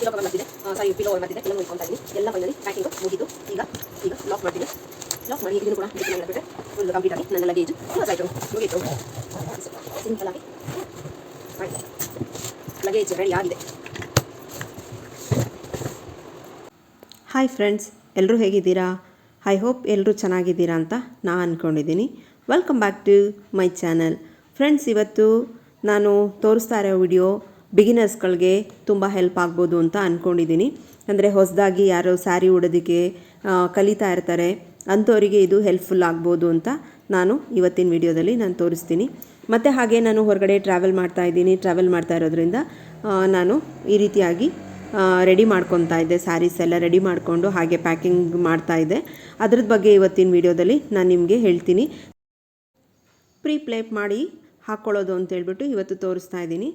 Pillow cover ಮಾಡ್ತಿದೆ ಸಾರಿ pillow ಮಾಡ್ತಿದೆ ಎಲ್ಲ ಇಟ್ಕೊತಾ ಇದ್ದೀನಿ ಎಲ್ಲ ಫೈನಲಿ ಪ್ಯಾಕಿಂಗ್ ಮುಗಿದು, ಈಗ ಈಗ ಲಾಕ್ ಮಾಡ್ತೀನಿ. ಲಾಕ್ ಮಾಡಿ ಇದನ್ನು ಕೂಡ ಬಿಟ್ಟರೆ ಫುಲ್ ಕಂಪ್ಲೀಟ್ ಆಗಿ ನನ್ನ ಲಗೇಜ್ ಕ್ಲೋಸ್ ಆಯಿತು. ಮುಗೀತು. ಸಿಂಪಲ್ ಆಗಿ ಲಗೇಜ್ ರೆಡಿ ಆಗಿದೆ. ಹಾಯ್ ಫ್ರೆಂಡ್ಸ್ ಎಲ್ಲರೂ ಹೇಗಿದ್ದೀರಾ? ಐ ಹೋಪ್ ಎಲ್ಲರೂ ಚೆನ್ನಾಗಿದ್ದೀರಾ ಅಂತ ನಾನು ಅಂದ್ಕೊಂಡಿದ್ದೀನಿ welcome back to my channel friends ಇವತ್ತು ನಾನು ತೋರಿಸ್ತಾ ಇರೋ ವಿಡಿಯೋ ಬಿಗಿನರ್ಸ್ಗಳಿಗೆ ತುಂಬ ಹೆಲ್ಪ್ ಆಗ್ಬೋದು ಅಂತ ಅಂದ್ಕೊಂಡಿದ್ದೀನಿ ಅಂದರೆ ಹೊಸದಾಗಿ ಯಾರೋ ಸ್ಯಾರಿ ಉಡೋದಕ್ಕೆ ಕಲಿತಾ ಇರ್ತಾರೆ, ಅಂಥವರಿಗೆ ಇದು ಹೆಲ್ಪ್ಫುಲ್ ಆಗ್ಬೋದು ಅಂತ ನಾನು ಇವತ್ತಿನ ವಿಡಿಯೋದಲ್ಲಿ ನಾನು ತೋರಿಸ್ತೀನಿ. ಮತ್ತು ಹಾಗೆ ನಾನು ಹೊರಗಡೆ ಟ್ರಾವೆಲ್ ಮಾಡ್ತಾ ಇದ್ದೀನಿ. ಟ್ರಾವೆಲ್ ಮಾಡ್ತಾ ಇರೋದ್ರಿಂದ ನಾನು ಈ ರೀತಿಯಾಗಿ ರೆಡಿ ಮಾಡ್ಕೊತಾ ಇದ್ದೆ. ಸ್ಯಾರೀಸ್ ಎಲ್ಲ ರೆಡಿ ಮಾಡಿಕೊಂಡು ಹಾಗೆ ಪ್ಯಾಕಿಂಗ್ ಮಾಡ್ತಾ ಇದ್ದೆ. ಅದ್ರದ್ದು ಬಗ್ಗೆ ಇವತ್ತಿನ ವಿಡಿಯೋದಲ್ಲಿ ನಾನು ನಿಮಗೆ ಹೇಳ್ತೀನಿ. ಪ್ರೀ ಪ್ಲೇಪ್ ಮಾಡಿ ಹಾಕ್ಕೊಳ್ಳೋದು ಅಂತ ಹೇಳ್ಬಿಟ್ಟು ಇವತ್ತು ತೋರಿಸ್ತಾ ಇದ್ದೀನಿ.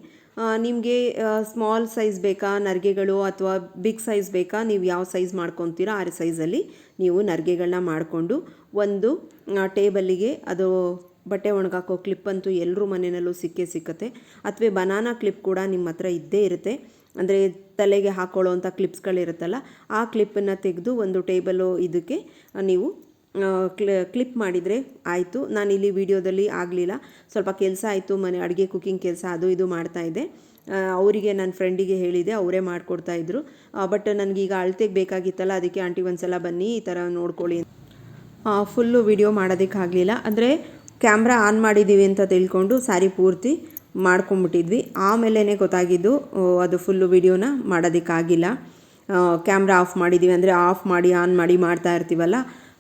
ನಿಮಗೆ ಸ್ಮಾಲ್ ಸೈಜ್ ಬೇಕಾ, ನರಿಗೆಗಳು ಅಥವಾ ಬಿಗ್ ಸೈಜ್ ಬೇಕಾ? ನೀವು ಯಾವ ಸೈಜ್ ಮಾಡ್ಕೊತೀರೋ? ಆ ಸೈಜಲ್ಲಿ ನೀವು ನರಿಗೆಗಳನ್ನ ಮಾಡಿಕೊಂಡು ಒಂದು ಟೇಬಲ್ಲಿಗೆ ಅದು ಬಟ್ಟೆ ಒಣಗಾಕೋ ಕ್ಲಿಪ್ ಅಂತೂ ಎಲ್ಲರೂ ಮನೆಯಲ್ಲೂ ಸಿಕ್ಕೇ ಸಿಕ್ಕತ್ತೆ. ಅಥವಾ ಬನಾನಾ ಕ್ಲಿಪ್ ಕೂಡ ನಿಮ್ಮ ಹತ್ರ ಇದ್ದೇ ಇರುತ್ತೆ. ಅಂದರೆ ತಲೆಗೆ ಹಾಕ್ಕೊಳ್ಳೋವಂಥ ಕ್ಲಿಪ್ಸ್ಗಳಿರುತ್ತಲ್ಲ ಆ ಕ್ಲಿಪ್ಪನ್ನು ತೆಗೆದು ಒಂದು ಟೇಬಲು ಇದಕ್ಕೆ ನೀವು ಕ್ಲಿಪ್ ಮಾಡಿದರೆ ಆಯಿತು. ನಾನಿಲ್ಲಿ ವಿಡಿಯೋದಲ್ಲಿ ಆಗಲಿಲ್ಲ. ಸ್ವಲ್ಪ ಕೆಲಸ ಆಯಿತು. ಮನೆ ಅಡುಗೆ ಕುಕ್ಕಿಂಗ್ ಕೆಲಸ ಅದು ಇದು ಮಾಡ್ತಾ ಇದ್ದೆ. ಅವರಿಗೆ ನನ್ನ ಫ್ರೆಂಡಿಗೆ ಹೇಳಿದೆ. ಅವರೇ ಮಾಡಿಕೊಡ್ತಾಯಿದ್ರು ಬಟ್ ನನಗೀಗ ಅಳತೆಗೆ ಬೇಕಾಗಿತ್ತಲ್ಲ, ಅದಕ್ಕೆ ಆಂಟಿ ಒಂದ್ಸಲ ಬನ್ನಿ, ಈ ಥರ ನೋಡ್ಕೊಳ್ಳಿ ಫುಲ್ಲು ವಿಡಿಯೋ ಮಾಡೋದಕ್ಕಾಗಲಿಲ್ಲ ಅಂದರೆ ಕ್ಯಾಮ್ರಾ ಆನ್ ಮಾಡಿದ್ದೀವಿ ಅಂತ ತಿಳ್ಕೊಂಡು ಸ್ಯಾರಿ ಪೂರ್ತಿ ಮಾಡ್ಕೊಂಬಿಟ್ಟಿದ್ವಿ. ಆಮೇಲೆ ಗೊತ್ತಾಗಿದ್ದು ಅದು ಫುಲ್ಲು ವಿಡಿಯೋನ ಮಾಡೋದಕ್ಕಾಗಿಲ್ಲ ಕ್ಯಾಮ್ರಾ ಆಫ್ ಮಾಡಿದ್ದೀವಿ ಅಂದರೆ ಆಫ್ ಮಾಡಿ ಆನ್ ಮಾಡಿ ಮಾಡ್ತಾ ಇರ್ತೀವಲ್ಲ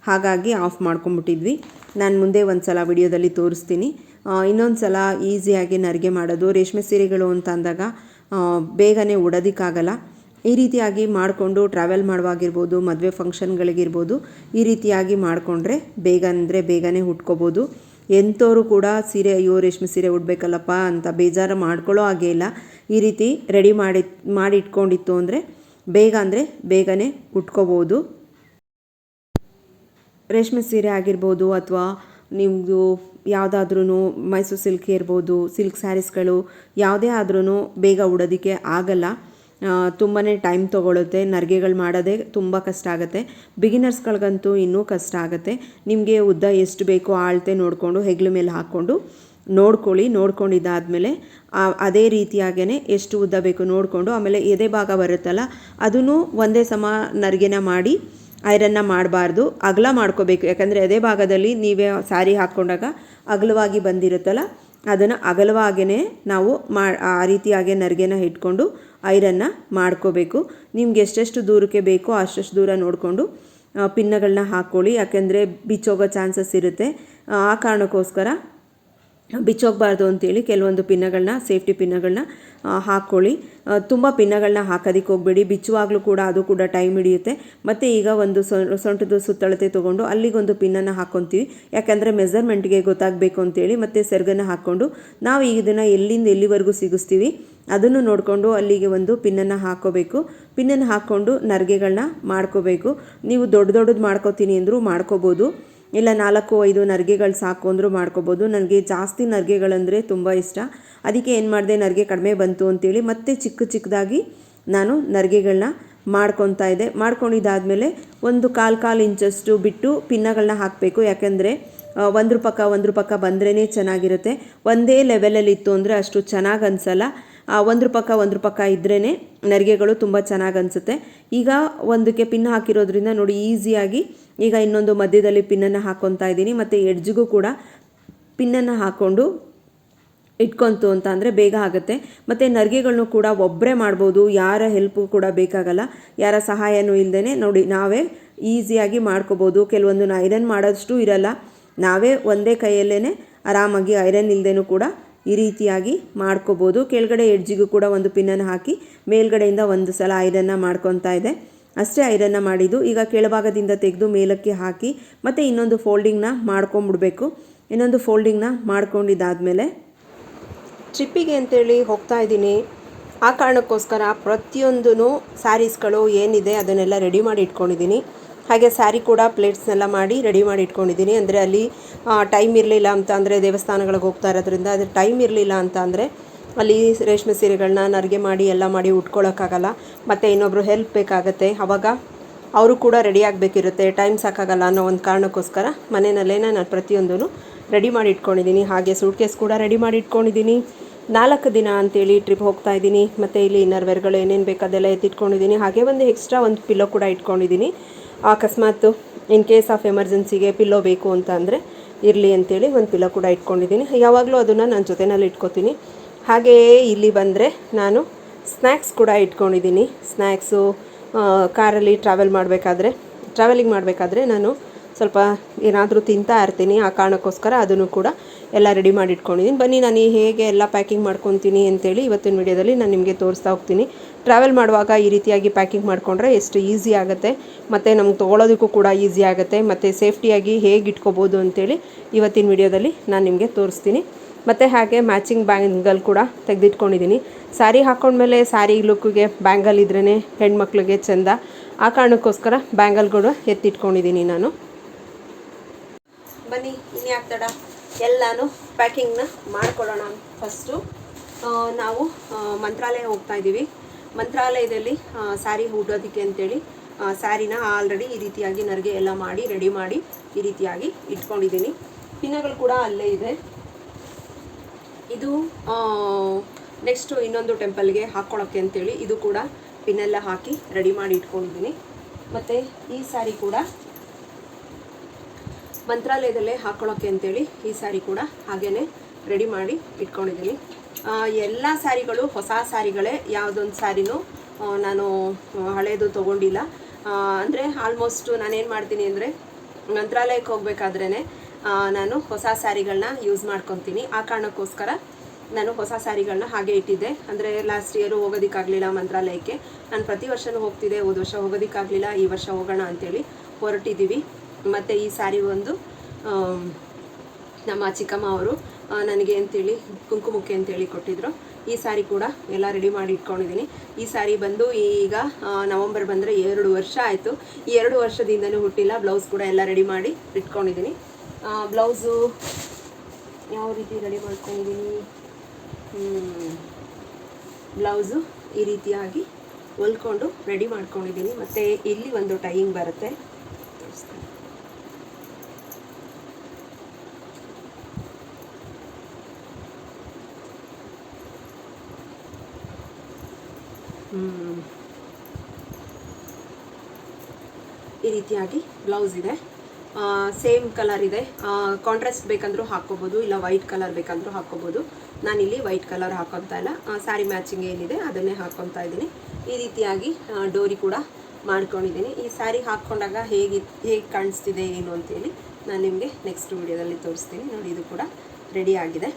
ಹಾಗಾಗಿ ಆಫ್ ಮಾಡ್ಕೊಂಬಿಟ್ಟಿದ್ವಿ. ನಾನು ಮುಂದೆ ಒಂದು ಸಲ ವಿಡಿಯೋದಲ್ಲಿ ತೋರಿಸ್ತೀನಿ. ಇನ್ನೊಂದು ಸಲ ಈಸಿಯಾಗಿ ನರಿಗೆ ಮಾಡೋದು, ರೇಷ್ಮೆ ಸೀರೆಗಳು ಅಂತ ಅಂದಾಗ ಬೇಗನೆ ಉಡೋದಕ್ಕಾಗಲ್ಲ. ಈ ರೀತಿಯಾಗಿ ಮಾಡಿಕೊಂಡು ಟ್ರಾವೆಲ್ ಮಾಡುವಾಗಿರ್ಬೋದು, ಮದುವೆ ಫಂಕ್ಷನ್ಗಳಿಗಿರ್ಬೋದು ಈ ರೀತಿಯಾಗಿ ಮಾಡಿಕೊಂಡ್ರೆ ಬೇಗ ಅಂದರೆ ಬೇಗನೆ ಉಟ್ಕೋಬೋದು. ಎಂಥವರು ಕೂಡ ಸೀರೆ, ಅಯ್ಯೋ, ರೇಷ್ಮೆ ಸೀರೆ ಉಡಬೇಕಲ್ಲಪ್ಪ ಅಂತ ಬೇಜಾರು ಮಾಡ್ಕೊಳ್ಳೋ ಹಾಗೇ ಇಲ್ಲ. ಈ ರೀತಿ ರೆಡಿ ಮಾಡಿ ಮಾಡಿ ಇಟ್ಕೊಂಡಿತ್ತು ಅಂದರೆ ಬೇಗ ಅಂದರೆ ಬೇಗನೆ ಉಟ್ಕೋಬೋದು. ರೇಷ್ಮೆ ಸೀರೆ ಆಗಿರ್ಬೋದು ಅಥವಾ ನಿಮ್ಮದು ಯಾವುದಾದ್ರೂ ಮೈಸೂರು ಸಿಲ್ಕ್ ಇರ್ಬೋದು, ಸಿಲ್ಕ್ ಸ್ಯಾರೀಸ್ಗಳು, ಯಾವುದೇ ಆದ್ರೂ ಬೇಗ ಉಡೋದಕ್ಕೆ ಆಗಲ್ಲ. ತುಂಬಾ ಟೈಮ್ ತೊಗೊಳುತ್ತೆ, ನರಿಗೆಗಳು ಮಾಡೋದೇ ತುಂಬ ಕಷ್ಟ ಆಗುತ್ತೆ. ಬಿಗಿನರ್ಸ್ಗಳಿಗಂತೂ ಇನ್ನೂ ಕಷ್ಟ ಆಗುತ್ತೆ. ನಿಮಗೆ ಉದ್ದ ಎಷ್ಟು ಬೇಕೋ ಆಳ್ತೆ ನೋಡಿಕೊಂಡು, ಹೆಗ್ಲ ಮೇಲೆ ಹಾಕ್ಕೊಂಡು ನೋಡ್ಕೊಳ್ಳಿ. ನೋಡ್ಕೊಂಡಿದ್ದಾದಮೇಲೆ ಅದೇ ರೀತಿಯಾಗೇ ಎಷ್ಟು ಉದ್ದ ಬೇಕು ನೋಡಿಕೊಂಡು, ಆಮೇಲೆ ಎದೆ ಭಾಗ ಬರುತ್ತಲ್ಲ, ಅದನ್ನು ಒಂದೇ ಸಮ ನರಿಗೆನ ಮಾಡಿ ಐರನ್ನ ಮಾಡಬಾರ್ದು, ಅಗಲ ಮಾಡ್ಕೋಬೇಕು. ಯಾಕಂದರೆ ಅದೇ ಭಾಗದಲ್ಲಿ ನೀವೇ ಸ್ಯಾರಿ ಹಾಕ್ಕೊಂಡಾಗ ಅಗಲವಾಗಿ ಬಂದಿರುತ್ತಲ್ಲ, ಅದನ್ನು ಅಗಲವಾಗೇ ನಾವು ಮಾ, ಆ ರೀತಿಯಾಗಿ ನರಿಗೆನ ಇಟ್ಕೊಂಡು ಐರನ್ನ ಮಾಡ್ಕೋಬೇಕು. ನಿಮ್ಗೆ ಎಷ್ಟೆಷ್ಟು ದೂರಕ್ಕೆ ಬೇಕೋ ಅಷ್ಟೆಷ್ಟು ದೂರ ನೋಡಿಕೊಂಡು ಪಿನ್ನಗಳನ್ನ ಹಾಕ್ಕೊಳ್ಳಿ. ಯಾಕೆಂದರೆ ಬಿಚ್ಚೋಗೋ ಚಾನ್ಸಸ್ ಇರುತ್ತೆ. ಆ ಕಾರಣಕ್ಕೋಸ್ಕರ ಬಿಚ್ಚೋಗಬಾರ್ದು ಅಂತೇಳಿ ಕೆಲವೊಂದು ಪಿನ್ನಗಳನ್ನ ಸೇಫ್ಟಿ ಪಿನ್ನಗಳನ್ನ ಹಾಕ್ಕೊಳ್ಳಿ. ತುಂಬ ಪಿನ್ನಗಳನ್ನ ಹಾಕೋದಕ್ಕೆ ಹೋಗಬೇಡಿ. ಬಿಚ್ಚುವಾಗಲೂ ಕೂಡ ಅದು ಕೂಡ ಟೈಮ್ ಹಿಡಿಯುತ್ತೆ. ಮತ್ತು ಈಗ ಒಂದು ಸೊಂಟದ ಸುತ್ತಳತೆ ತೊಗೊಂಡು ಅಲ್ಲಿಗೊಂದು ಪಿನ್ನನ್ನು ಹಾಕ್ಕೊತೀವಿ ಯಾಕಂದರೆ ಮೆಸರ್ಮೆಂಟ್ಗೆ ಗೊತ್ತಾಗಬೇಕು ಅಂತೇಳಿ ಮತ್ತು ಸೆರ್ಗನ್ನು ಹಾಕ್ಕೊಂಡು ನಾವು ಇದನ್ನು ಎಲ್ಲಿಂದ ಎಲ್ಲಿವರೆಗೂ ಸಿಗಿಸ್ತೀವಿ ಅದನ್ನು ನೋಡಿಕೊಂಡು ಅಲ್ಲಿಗೆ ಒಂದು ಪಿನ್ನನ್ನು ಹಾಕ್ಕೋಬೇಕು ಪಿನ್ನನ್ನು ಹಾಕ್ಕೊಂಡು ನರಿಗೆಗಳನ್ನ ಮಾಡ್ಕೋಬೇಕು. ನೀವು ದೊಡ್ಡ ದೊಡ್ಡದು ಮಾಡ್ಕೋತೀನಿ ಅಂದರೂ ಮಾಡ್ಕೋಬೋದು. ಇಲ್ಲ ನಾಲ್ಕು, ಐದು ನರಿಗೆಗಳು ಸಾಕು ಅಂದರೂ ಮಾಡ್ಕೋಬೋದು. ನನಗೆ ಜಾಸ್ತಿ ನರಿಗೆಗಳಂದರೆ ತುಂಬ ಇಷ್ಟ. ಅದಕ್ಕೆ ಏನು ಮಾಡಿದೆ, ನರಿಗೆ ಕಡಿಮೆ ಬಂತು ಅಂತೇಳಿ ಮತ್ತೆ ಚಿಕ್ಕ ಚಿಕ್ಕದಾಗಿ ನಾನು ನರಿಗೆಗಳನ್ನ ಮಾಡ್ಕೊತಾ ಇದ್ದೆ. ಮಾಡ್ಕೊಂಡಿದ್ದಾದಮೇಲೆ ಒಂದು ಕಾಲು ಕಾಲು ಇಂಚಷ್ಟು ಬಿಟ್ಟು ಪಿನ್ನಗಳನ್ನ ಹಾಕಬೇಕು. ಯಾಕೆಂದರೆ ಒಂದ್ರ ಪಕ್ಕ ಒಂದ್ರ ಪಕ್ಕ ಬಂದ್ರೇ ಚೆನ್ನಾಗಿರುತ್ತೆ. ಒಂದೇ ಲೆವೆಲಲ್ಲಿ ಇತ್ತು ಅಂದರೆ ಅಷ್ಟು ಚೆನ್ನಾಗಿ ಅನಿಸಲ್ಲ. ಒಂದ್ರ ಪಕ್ಕ ಒಂದ್ರ ಪಕ್ಕ ಇದ್ರೇ ನರಿಗೆಗಳು ತುಂಬ ಚೆನ್ನಾಗಿ ಅನಿಸುತ್ತೆ. ಈಗ ಒಂದಕ್ಕೆ ಪಿನ್ ಹಾಕಿರೋದ್ರಿಂದ ನೋಡಿ ಈಸಿಯಾಗಿ ಈಗ ಇನ್ನೊಂದು ಮಧ್ಯದಲ್ಲಿ ಪಿನ್ನನ್ನು ಹಾಕ್ಕೊತಾ ಇದ್ದೀನಿ. ಮತ್ತು ಎಡ್ಜ್ಗೂ ಕೂಡ ಪಿನ್ನನ್ನು ಹಾಕ್ಕೊಂಡು ಇಟ್ಕೊಂತು ಅಂತ ಅಂದರೆ ಬೇಗ ಆಗುತ್ತೆ. ಮತ್ತು ನರಿಗೆಗಳನ್ನು ಕೂಡ ಒಬ್ಬರೇ ಮಾಡ್ಬೋದು. ಯಾರ ಹೆಲ್ಪು ಕೂಡ ಬೇಕಾಗಲ್ಲ. ಯಾರ ಸಹಾಯನೂ ಇಲ್ಲದೇ ನೋಡಿ, ನಾವೇ ಈಸಿಯಾಗಿ ಮಾಡ್ಕೋಬೋದು. ಕೆಲವೊಂದು ಐರನ್ ಮಾಡೋಷ್ಟು ಇರಲ್ಲ. ನಾವೇ ಒಂದೇ ಕೈಯಲ್ಲೇ ಆರಾಮಾಗಿ ಐರನ್ ಇಲ್ಲದೇನೂ ಕೂಡ ಈ ರೀತಿಯಾಗಿ ಮಾಡ್ಕೋಬೋದು. ಕೆಳಗಡೆ ಎಡ್ಜಿಗೂ ಕೂಡ ಒಂದು ಪಿನ್ನನ್ನು ಹಾಕಿ ಮೇಲ್ಗಡೆಯಿಂದ ಒಂದು ಸಲ ಐರನ್ನ ಮಾಡ್ಕೊತಾ ಇದೆ. ಅಷ್ಟೇ ಐರನ್ನ ಮಾಡಿದ್ದು. ಈಗ ಕೆಳಭಾಗದಿಂದ ತೆಗೆದು ಮೇಲಕ್ಕೆ ಹಾಕಿ ಮತ್ತು ಇನ್ನೊಂದು ಫೋಲ್ಡಿಂಗ್ನ ಮಾಡ್ಕೊಂಬಿಡ್ಬೇಕು. ಇನ್ನೊಂದು ಫೋಲ್ಡಿಂಗ್ನ ಮಾಡ್ಕೊಂಡಿದ್ದಾದಮೇಲೆ ಟ್ರಿಪ್ಪಿಗೆ ಅಂತೇಳಿ ಹೋಗ್ತಾ ಇದ್ದೀನಿ. ಆ ಕಾರಣಕ್ಕೋಸ್ಕರ ಪ್ರತಿಯೊಂದೂ ಸ್ಯಾರೀಸ್ಗಳು ಏನಿದೆ ಅದನ್ನೆಲ್ಲ ರೆಡಿ ಮಾಡಿ ಇಟ್ಕೊಂಡಿದ್ದೀನಿ. ಹಾಗೆ ಸ್ಯಾರಿ ಕೂಡ ಪ್ಲೇಟ್ಸ್ನೆಲ್ಲ ಮಾಡಿ ರೆಡಿ ಮಾಡಿ ಇಟ್ಕೊಂಡಿದ್ದೀನಿ. ಅಂದರೆ ಅಲ್ಲಿ ಟೈಮ್ ಇರಲಿಲ್ಲ ಅಂತ ಅಂದರೆ ದೇವಸ್ಥಾನಗಳಿಗೆ ಹೋಗ್ತಾ ಇರೋದ್ರಿಂದ, ಅದು ಟೈಮ್ ಇರಲಿಲ್ಲ ಅಂತ ಅಂದರೆ ಅಲ್ಲಿ ರೇಷ್ಮೆ ಸೀರೆಗಳನ್ನ ನರಿಗೆ ಮಾಡಿ, ಎಲ್ಲ ಮಾಡಿ ಉಟ್ಕೊಳ್ಳೋಕ್ಕಾಗಲ್ಲ ಮತ್ತು ಇನ್ನೊಬ್ಬರು ಹೆಲ್ಪ್ ಬೇಕಾಗುತ್ತೆ. ಅವಾಗ ಅವರು ಕೂಡ ರೆಡಿ ಆಗಬೇಕಿರುತ್ತೆ. ಟೈಮ್ ಸಾಕಾಗಲ್ಲ ಅನ್ನೋ ಒಂದು ಕಾರಣಕ್ಕೋಸ್ಕರ ಮನೆಯಲ್ಲೇ ನಾನು ಪ್ರತಿಯೊಂದೂ ರೆಡಿ ಮಾಡಿ ಇಟ್ಕೊಂಡಿದ್ದೀನಿ. ಹಾಗೆ ಸೂಟ್ಕೇಸ್ ಕೂಡ ರೆಡಿ ಮಾಡಿ ಇಟ್ಕೊಂಡಿದ್ದೀನಿ. ನಾಲ್ಕು ದಿನ ಅಂತೇಳಿ ಟ್ರಿಪ್ ಹೋಗ್ತಾ ಇದ್ದೀನಿ. ಮತ್ತು ಇಲ್ಲಿ ಇನ್ನರ್ವೇರ್ಗಳು ಏನೇನು ಬೇಕಾದೆಲ್ಲ ಎತ್ತಿಟ್ಕೊಂಡಿದ್ದೀನಿ. ಹಾಗೆ ಒಂದು ಎಕ್ಸ್ಟ್ರಾ ಒಂದು ಪಿಲ್ಲೋ ಕೂಡ ಇಟ್ಕೊಂಡಿದ್ದೀನಿ. ಅಕಸ್ಮಾತ್ ಇನ್ ಕೇಸ್ ಆಫ್ ಎಮರ್ಜೆನ್ಸಿಗೆ ಪಿಲ್ಲೋ ಬೇಕು ಅಂತ ಅಂದರೆ ಇರಲಿ ಅಂತೇಳಿ ಒಂದು ಪಿಲ್ಲೋ ಕೂಡ ಇಟ್ಕೊಂಡಿದ್ದೀನಿ. ಯಾವಾಗಲೂ ಅದನ್ನು ನಾನು ಜೊತೆನಲ್ಲಿ ಇಟ್ಕೊತೀನಿ. ಹಾಗೆಯೇ ಇಲ್ಲಿ ಬಂದರೆ ನಾನು ಸ್ನ್ಯಾಕ್ಸ್ ಕೂಡ ಇಟ್ಕೊಂಡಿದ್ದೀನಿ. ಸ್ನ್ಯಾಕ್ಸು ಕಾರಲ್ಲಿ ಟ್ರಾವೆಲ್ ಮಾಡಬೇಕಾದ್ರೆ ಟ್ರಾವೆಲಿಂಗ್ ಮಾಡಬೇಕಾದ್ರೆ ನಾನು ಸ್ವಲ್ಪ ಏನಾದರೂ ತಿಂತಾ ಇರ್ತೀನಿ. ಆ ಕಾರಣಕ್ಕೋಸ್ಕರ ಅದನ್ನು ಕೂಡ ಎಲ್ಲ ರೆಡಿ ಮಾಡಿ ಇಟ್ಕೊಂಡಿದ್ದೀನಿ ಬನ್ನಿ, ನಾನು ಹೇಗೆ ಎಲ್ಲ ಪ್ಯಾಕಿಂಗ್ ಮಾಡ್ಕೊತೀನಿ ಅಂತೇಳಿ ಇವತ್ತಿನ ವಿಡಿಯೋದಲ್ಲಿ ನಾನು ನಿಮಗೆ ತೋರಿಸ್ತಾ ಹೋಗ್ತೀನಿ. ಟ್ರಾವೆಲ್ ಮಾಡುವಾಗ ಈ ರೀತಿಯಾಗಿ ಪ್ಯಾಕಿಂಗ್ ಮಾಡಿಕೊಂಡ್ರೆ ಎಷ್ಟು ಈಸಿ ಆಗುತ್ತೆ, ಮತ್ತು ನಮ್ಗೆ ತೊಗೊಳೋದಕ್ಕೂ ಕೂಡ ಈಸಿ ಆಗುತ್ತೆ, ಮತ್ತು ಸೇಫ್ಟಿಯಾಗಿ ಹೇಗೆ ಇಟ್ಕೋಬೋದು ಅಂತೇಳಿ ಇವತ್ತಿನ ವಿಡಿಯೋದಲ್ಲಿ ನಾನು ನಿಮಗೆ ತೋರಿಸ್ತೀನಿ. ಮತ್ತು ಹಾಗೆ ಮ್ಯಾಚಿಂಗ್ ಬ್ಯಾಂಗಲ್ ಕೂಡ ತೆಗೆದಿಟ್ಕೊಂಡಿದ್ದೀನಿ. ಸ್ಯಾರಿ ಹಾಕೊಂಡ್ಮೇಲೆ ಸ್ಯಾರಿ ಲುಕ್ಕಿಗೆ ಬ್ಯಾಂಗಲ್ ಇದ್ರೇ ಹೆಣ್ಮಕ್ಳಿಗೆ ಚೆಂದ. ಆ ಕಾರಣಕ್ಕೋಸ್ಕರ ಬ್ಯಾಂಗಲ್ ಕೂಡ ಎತ್ತಿಟ್ಕೊಂಡಿದ್ದೀನಿ ನಾನು. ಬನ್ನಿ ಇನ್ಯಾಕೆ ತಡ? ಎಲ್ಲನೂ ಪ್ಯಾಕಿಂಗ್ನ ಮಾಡ್ಕೊಳ್ಳೋಣ ಫಸ್ಟು ನಾವು ಮಂತ್ರಾಲಯ ಹೋಗ್ತಾ ಇದ್ದೀವಿ. ಮಂತ್ರಾಲಯದಲ್ಲಿ ಸ್ಯಾರಿ ಉಡೋದಕ್ಕೆ ಅಂತೇಳಿ ಸ್ಯಾರಿನ ಆಲ್ರೆಡಿ ಈ ರೀತಿಯಾಗಿ ನರಿಗೆ ಎಲ್ಲ ಮಾಡಿ ರೆಡಿ ಮಾಡಿ ಈ ರೀತಿಯಾಗಿ ಇಟ್ಕೊಂಡಿದ್ದೀನಿ. ಪಿನ್ನಗಳು ಕೂಡ ಅಲ್ಲೇ ಇದೆ. ಇದು ನೆಕ್ಸ್ಟು ಇನ್ನೊಂದು ಟೆಂಪಲ್ಗೆ ಹಾಕ್ಕೊಳ್ಳೋಕ್ಕೆ ಅಂತೇಳಿ ಇದು ಕೂಡ ಪಿನ್ನೆಲ್ಲ ಹಾಕಿ ರೆಡಿ ಮಾಡಿ ಇಟ್ಕೊಂಡಿದ್ದೀನಿ. ಮತ್ತು ಈ ಸ್ಯಾರಿ ಕೂಡ ಮಂತ್ರಾಲಯದಲ್ಲೇ ಹಾಕ್ಕೊಳ್ಳೋಕ್ಕೆ ಅಂತೇಳಿ ಈ ಸ್ಯಾರಿ ಕೂಡ ಹಾಗೇ ರೆಡಿ ಮಾಡಿ ಇಟ್ಕೊಂಡಿದ್ದೀನಿ. ಎಲ್ಲ ಸ್ಯಾರಿಗಳು ಹೊಸ ಸ್ಯಾರಿಗಳೇ ಯಾವುದೊಂದು ಸ್ಯಾರಿನೂ ನಾನು ಹಳೆಯದು ತೊಗೊಂಡಿಲ್ಲ. ಅಂದರೆ ಆಲ್ಮೋಸ್ಟು ನಾನೇನು ಮಾಡ್ತೀನಿ ಅಂದರೆ, ಮಂತ್ರಾಲಯಕ್ಕೆ ಹೋಗ್ಬೇಕಾದ್ರೇ ನಾನು ಹೊಸ ಸ್ಯಾರಿಗಳನ್ನ ಯೂಸ್ ಮಾಡ್ಕೊತೀನಿ. ಆ ಕಾರಣಕ್ಕೋಸ್ಕರ ನಾನು ಹೊಸ ಸ್ಯಾರಿಗಳನ್ನ ಹಾಗೆ ಇಟ್ಟಿದ್ದೆ. ಅಂದರೆ ಲಾಸ್ಟ್ ಇಯರು ಹೋಗೋದಕ್ಕಾಗಲಿಲ್ಲ ಮಂತ್ರಾಲಯಕ್ಕೆ. ನಾನು ಪ್ರತಿ ವರ್ಷವೂ ಹೋಗ್ತಿದ್ದೆ. ಹೋದ ವರ್ಷ ಹೋಗೋದಕ್ಕಾಗಲಿಲ್ಲ. ಈ ವರ್ಷ ಹೋಗೋಣ ಅಂತೇಳಿ ಹೊರಟಿದ್ದೀವಿ ಮತ್ತು ಈ ಸ್ಯಾರಿ ಒಂದು ನಮ್ಮ ಚಿಕ್ಕಮ್ಮ ಅವರು ನನಗೆ ಅಂತೇಳಿ ಕುಂಕುಮಕ್ಕೆ ಅಂತೇಳಿ ಕೊಟ್ಟಿದ್ರು. ಈ ಸ್ಯಾರಿ ಕೂಡ ಎಲ್ಲ ರೆಡಿ ಮಾಡಿ ಇಟ್ಕೊಂಡಿದ್ದೀನಿ. ಈ ಸ್ಯಾರಿ ಬಂದು ಈಗ ನವಂಬರ್ ಬಂದರೆ ಎರಡು ವರ್ಷ ಆಯಿತು. ಈ ಎರಡು ವರ್ಷದಿಂದಲೂ ಹುಟ್ಟಿಲ್ಲ. ಬ್ಲೌಸ್ ಕೂಡ ಎಲ್ಲ ರೆಡಿ ಮಾಡಿ ಇಟ್ಕೊಂಡಿದ್ದೀನಿ. ಬ್ಲೌಸು ಯಾವ ರೀತಿ ರೆಡಿ ಮಾಡ್ಕೊಂಡಿದ್ದೀನಿ? ಬ್ಲೌಸು ಈ ರೀತಿಯಾಗಿ ಹೊಲ್ಕೊಂಡು ರೆಡಿ ಮಾಡ್ಕೊಂಡಿದ್ದೀನಿ. ಮತ್ತು ಇಲ್ಲಿ ಒಂದು ಟೈಯಿಂಗ್ ಬರುತ್ತೆ. ಈ ರೀತಿಯಾಗಿ ಬ್ಲೌಸ್ ಇದೆ. ಸೇಮ್ ಕಲರ್ ಇದೆ. ಕಾಂಟ್ರಾಸ್ಟ್ ಬೇಕಂದ್ರೂ ಹಾಕ್ಕೋಬೋದು, ಇಲ್ಲ ವೈಟ್ ಕಲರ್ ಬೇಕಂದ್ರೂ ಹಾಕ್ಕೋಬೋದು. ನಾನಿಲ್ಲಿ ವೈಟ್ ಕಲರ್ ಹಾಕೊತಾ ಇಲ್ಲ. ಸ್ಯಾರಿ ಮ್ಯಾಚಿಂಗ್ ಏನಿದೆ ಅದನ್ನೇ ಹಾಕ್ಕೊತಾ ಇದ್ದೀನಿ. ಈ ರೀತಿಯಾಗಿ ಡೋರಿ ಕೂಡ ಮಾಡ್ಕೊಂಡಿದ್ದೀನಿ. ಈ ಸ್ಯಾರಿ ಹಾಕ್ಕೊಂಡಾಗ ಹೇಗೆ ಹೇಗೆ ಕಾಣಿಸ್ತಿದೆ ಏನು ಅಂತೇಳಿ ನಾನು ನಿಮಗೆ ನೆಕ್ಸ್ಟ್ ವಿಡಿಯೋದಲ್ಲಿ ತೋರಿಸ್ತೀನಿ. ನೋಡಿ, ಇದು ಕೂಡ ರೆಡಿ ಆಗಿದೆ.